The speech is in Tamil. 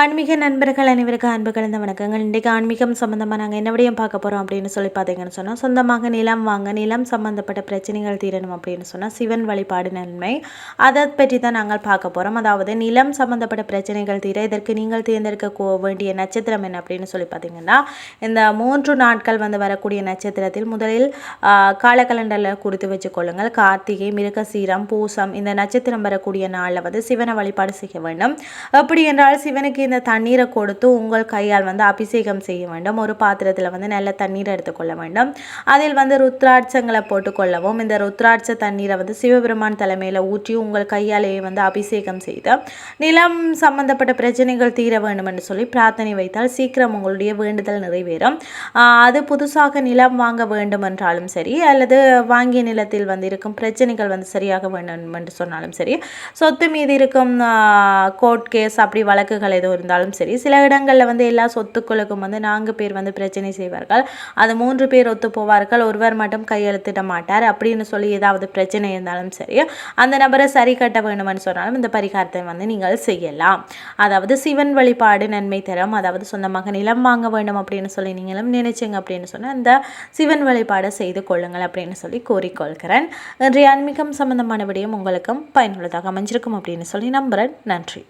ஆன்மீக நண்பர்கள் அனைவருக்கும் அன்பு கலந்த வணக்கங்கள். இன்றைக்கு ஆன்மீகம் சம்மந்தமாக நாங்கள் என்ன விடையும் பார்க்க போகிறோம் அப்படின்னு சொல்லி பார்த்தீங்கன்னு சொன்னால் சொந்தமாக நிலம் வாங்க நிலம் சம்மந்தப்பட்ட பிரச்சனைகள் தீரணும் அப்படின்னு சொன்னால் சிவன் வழிபாடு நன்மை. அதை பற்றி தான் நாங்கள் பார்க்க போகிறோம் அதாவது நிலம் சம்மந்தப்பட்ட பிரச்சனைகள் தீர இதற்கு நீங்கள் தேர்ந்தெடுக்க வேண்டிய நட்சத்திரம் என்ன அப்படின்னு சொல்லி பார்த்தீங்கன்னா இந்த மூன்று நாட்கள் வந்து வரக்கூடிய நட்சத்திரத்தில் முதலில் கால கலண்டரில் கொடுத்து வச்சுக்கொள்ளுங்கள் கார்த்திகை மிருக சீரம் பூசம் இந்த நட்சத்திரம் வரக்கூடிய நாளில் வந்து சிவனை வழிபாடு செய்ய வேண்டும். அப்படி என்றால் சிவனுக்கு இந்த தண்ணீரை கொடுத்து உங்கள் கையால் வந்து அபிஷேகம் செய்ய வேண்டும். ஒரு பாத்திரத்தில் வந்து நல்ல தண்ணீரை எடுத்துக்கொள்ள வேண்டும். அதில் வந்து ருத்ராட்சங்களை போட்டுக்கொள்ளவும் இந்த ருத்ராட்ச தண்ணீரை வந்து சிவபெருமான் தலைமையில் ஊற்றி உங்கள் கையாலேயே வந்து அபிஷேகம் செய்து நிலம் சம்பந்தப்பட்ட பிரச்சனைகள் தீர வேண்டும் என்று சொல்லி பிரார்த்தனை வைத்தால் சீக்கிரம் உங்களுடைய வேண்டுதல் நிறைவேறும். அது புதுசாக நிலம் வாங்க வேண்டும் என்றாலும் சரி அல்லது வாங்கிய நிலத்தில் வந்து இருக்கும் பிரச்சனைகள் வந்து சரியாக வேண்டும் என்று சொன்னாலும் சரி சொத்து மீது இருக்கும் கோர்ட் கேஸ் அப்படி வழக்குகள் எதுவும் இருந்தாலும் சரி சில இடங்களில் வந்து எல்லா சொத்துக்களுக்கும் வந்து நான்கு பேர் வந்து பிரச்சனை செய்வார்கள். அது மூன்று பேர் ஒத்து போவார்கள். ஒருவர் மட்டும் கையெழுத்திட மாட்டார். அப்படின்னு சொல்லி ஏதாவது பிரச்சனை இருந்தாலும் சரி அந்த நபரை சரி கட்ட வேணும்னு சொன்னாலும் இந்த பரிகாரத்தை வந்து நீங்கள் செய்யலாம். அதாவது சிவன் வழிபாடு நன்மை தரும். அதாவது சொந்தமாக நிலம் வாங்க வேண்டும் அப்படின்னு சொல்லி நீங்களும் நினைச்சிங்க அப்படின்னு சொன்னால் அந்த சிவன் வழிபாடை செய்து கொள்ளுங்கள் அப்படின்னு சொல்லி கூறிக்கொள்கிறேன். இன்றைய ஆன்மீகம் சம்பந்தமான விடயம் உங்களுக்கும் பயனுள்ளதாக அமைஞ்சிருக்கும் அப்படின்னு சொல்லி நம்புகிறேன் நன்றி.